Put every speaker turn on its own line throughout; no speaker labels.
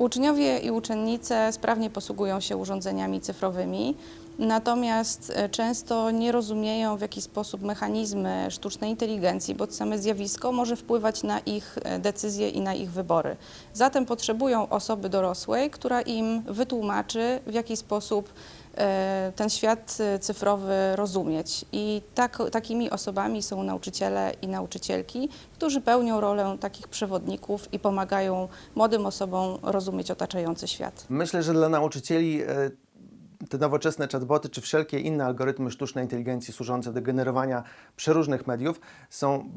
Uczniowie i uczennice sprawnie posługują się urządzeniami cyfrowymi, natomiast e, często nie rozumieją, w jaki sposób mechanizmy sztucznej inteligencji, bo same zjawisko może wpływać na ich e, decyzje i na ich wybory. Zatem potrzebują osoby dorosłej, która im wytłumaczy, w jaki sposób ten świat e, cyfrowy rozumieć. I tak, takimi osobami są nauczyciele i nauczycielki, którzy pełnią rolę takich przewodników i pomagają młodym osobom rozumieć otaczający świat.
Myślę, że dla nauczycieli e, te nowoczesne chatboty czy wszelkie inne algorytmy sztucznej inteligencji służące do generowania przeróżnych mediów są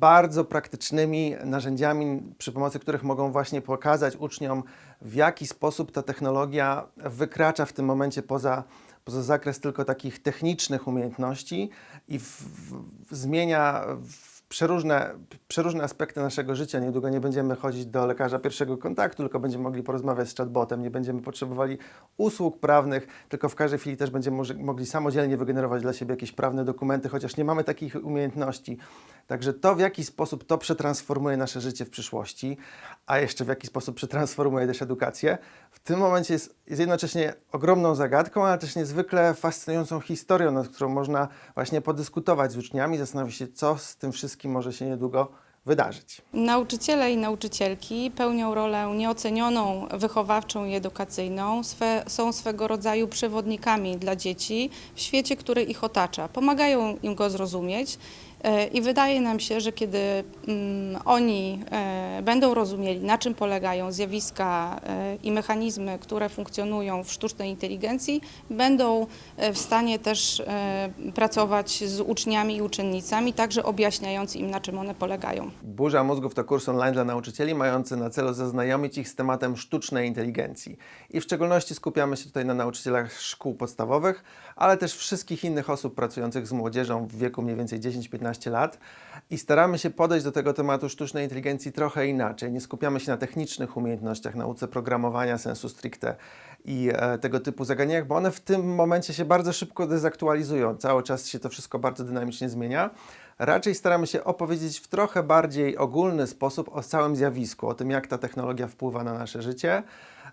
bardzo praktycznymi narzędziami, przy pomocy których mogą właśnie pokazać uczniom, w jaki sposób ta technologia wykracza w tym momencie poza, poza zakres tylko takich technicznych umiejętności i w, w, zmienia przeróżne, przeróżne aspekty naszego życia. Niedługo nie będziemy chodzić do lekarza pierwszego kontaktu, tylko będziemy mogli porozmawiać z chatbotem, nie będziemy potrzebowali usług prawnych, tylko w każdej chwili też będziemy mogli samodzielnie wygenerować dla siebie jakieś prawne dokumenty, chociaż nie mamy takich umiejętności. Także to, w jaki sposób to przetransformuje nasze życie w przyszłości, a jeszcze w jaki sposób przetransformuje też edukację, w tym momencie jest, jest jednocześnie ogromną zagadką, ale też niezwykle fascynującą historią, nad którą można właśnie podyskutować z uczniami, zastanowić się, co z tym wszystkim może się niedługo wydarzyć.
Nauczyciele i nauczycielki pełnią rolę nieocenioną, wychowawczą i edukacyjną. Swe, są swego rodzaju przewodnikami dla dzieci w świecie, który ich otacza. Pomagają im go zrozumieć. E, I wydaje nam się, że kiedy mm, oni e, będą rozumieli, na czym polegają zjawiska e, i mechanizmy, które funkcjonują w sztucznej inteligencji, będą w stanie też pracować z uczniami i uczennicami, także objaśniając im, na czym one polegają.
Burza Mózgów to kurs online dla nauczycieli mający na celu zaznajomić ich z tematem sztucznej inteligencji. I w szczególności skupiamy się tutaj na nauczycielach szkół podstawowych, ale też wszystkich innych osób pracujących z młodzieżą w wieku mniej więcej 10-15 lat. I staramy się podejść do tego tematu sztucznej inteligencji trochę inaczej. Nie skupiamy się na technicznych umiejętnościach, nauce programowania sensu stricte i e, tego typu zagadnieniach, bo one w tym momencie się bardzo szybko dezaktualizują. Cały czas się to wszystko bardzo dynamicznie zmienia. Raczej staramy się opowiedzieć w trochę bardziej ogólny sposób o całym zjawisku, o tym, jak ta technologia wpływa na nasze życie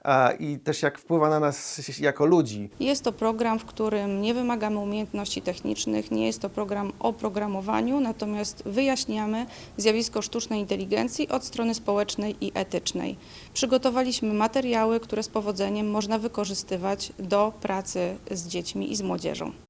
e, i też jak wpływa na nas jako ludzi.
Jest to program, w którym nie wymagamy umiejętności technicznych, nie jest to program o programowaniu, natomiast wyjaśniamy zjawisko sztucznej inteligencji od strony społecznej i etycznej. Przygotowaliśmy materiały, które z powodzeniem można wykorzystywać do pracy z dziećmi i z młodzieżą.